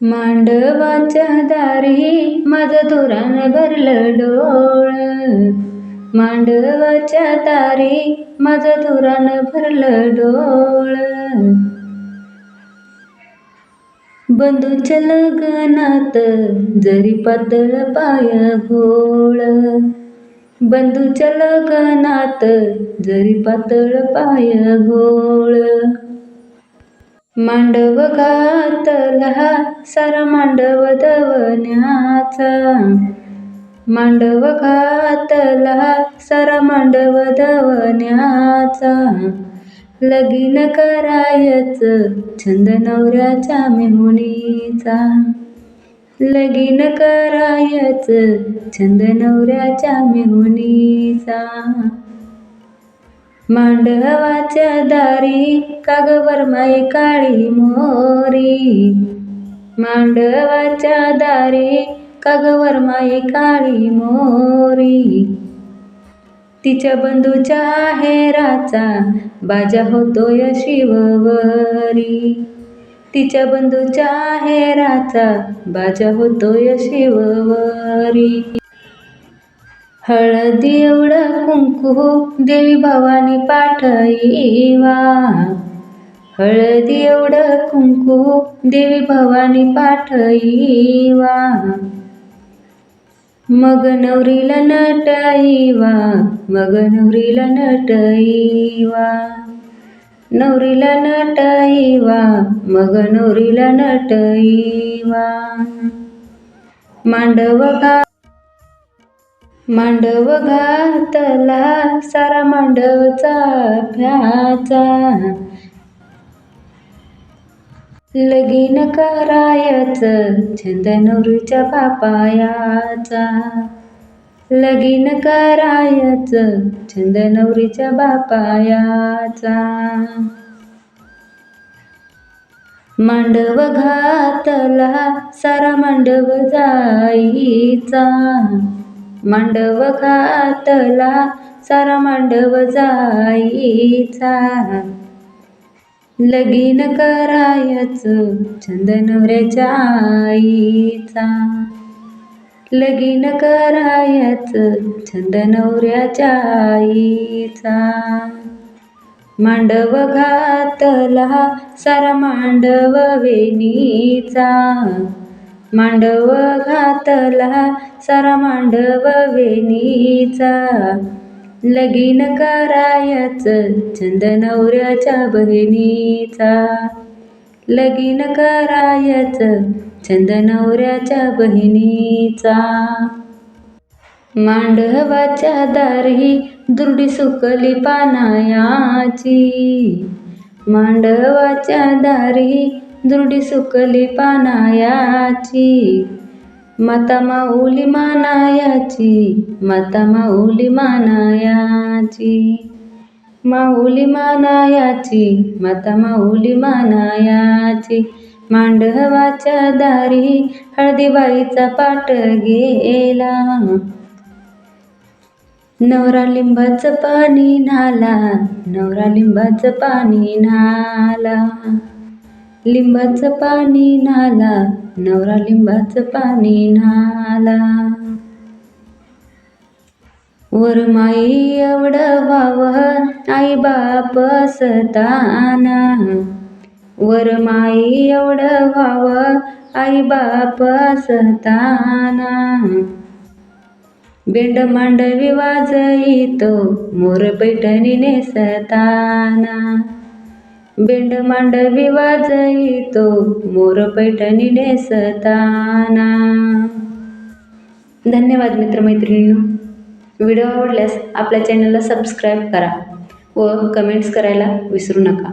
मांडवाच्या दारी माझं धुरान भरलं डोळ. मांडवाच्या दारी माझं धुरान भरलं डोळ. बंधूच्या लग्नात जरी पातळ पाय घोळ बंधूच्या लग्नात जरी पातळ पाय घोळ मांडव घातला सारा मांडव दवण्याचा मांडव घातला सारा मांडव दवण्याचा लगीन करायच छंद नवऱ्याच्या मेहुणीचा. लगीन करायच छंद नवऱ्याच्या मेहुणीचा. मांडवाच्या दारी कागवर माई काळी मोरी. मांडवाच्या दारी कागवर माई काळी मोरी. तिच्या बंधूच्या हेराचा बाजा होतोय शिववरी. तिच्या बंधूच्या हेराचा बाजा होतोय शिववरी. हळदी एवढं कुंकू देवी भवानी पाठईवा. हळदी एवढं कुंकू देवी भवानी पाठईवा. मग नवरीला नटईवा मग नवरीला नटईवा. नवरीला नटईवा मग नवरीला नटईवा. मांडव घा मांडव घातला सारा मांडवचा चाफ्याचा लगीन करायच छंद नवरीच्या बापायाचा. लगीन करायच छंद नवरीच्या बापायाचा. मांडव घातला सारा मांडव जाईचा. मांडव घातला सारा मांडव जाईचा. लगीन करायच छंद नवऱ्याच्या आईचा लगीन करायच छंद नवऱ्याच्या आईचा मांडव घातला सारा मांडव वेणीचा. मांडव घातला सारा मांडव वेणीचा. लगीन करायच छंद नवऱ्याच्या बहिणीचा. लगीन करायच छंद नवऱ्याच्या बहिणीचा. मांडवाच्या दारी दुर्डी सुकली पानायाची. मांडवाच्या दारी दुर्डी सुकली पानायाची माता माऊली मानायाची माता माऊली मानायाची. माऊली मानायाची माता माऊली मानायाची. मांडवाच्या दारी हळदीबाईचा पाट गेला. नवरा लिंबाचं पाणी नाला नवरा लिंबाचं पाणी नाला. लिंबाचं पाणी नाला नवरा लिंबाचं पाणी नाला. वर माई एवढं व्हावं आई बाप असताना वर माई एवढं व्हावं आई बाप असताना बेंड मांडवी वाजईतो मोर पैठणी नेसताना बेंड मांडवी वाजयितो मोर पैठणी नेसताना. धन्यवाद मित्रमैत्रिणींनो. व्हिडिओ आवडल्यास आपल्या चॅनलला सबस्क्राईब करा व कमेंट्स करायला विसरू नका.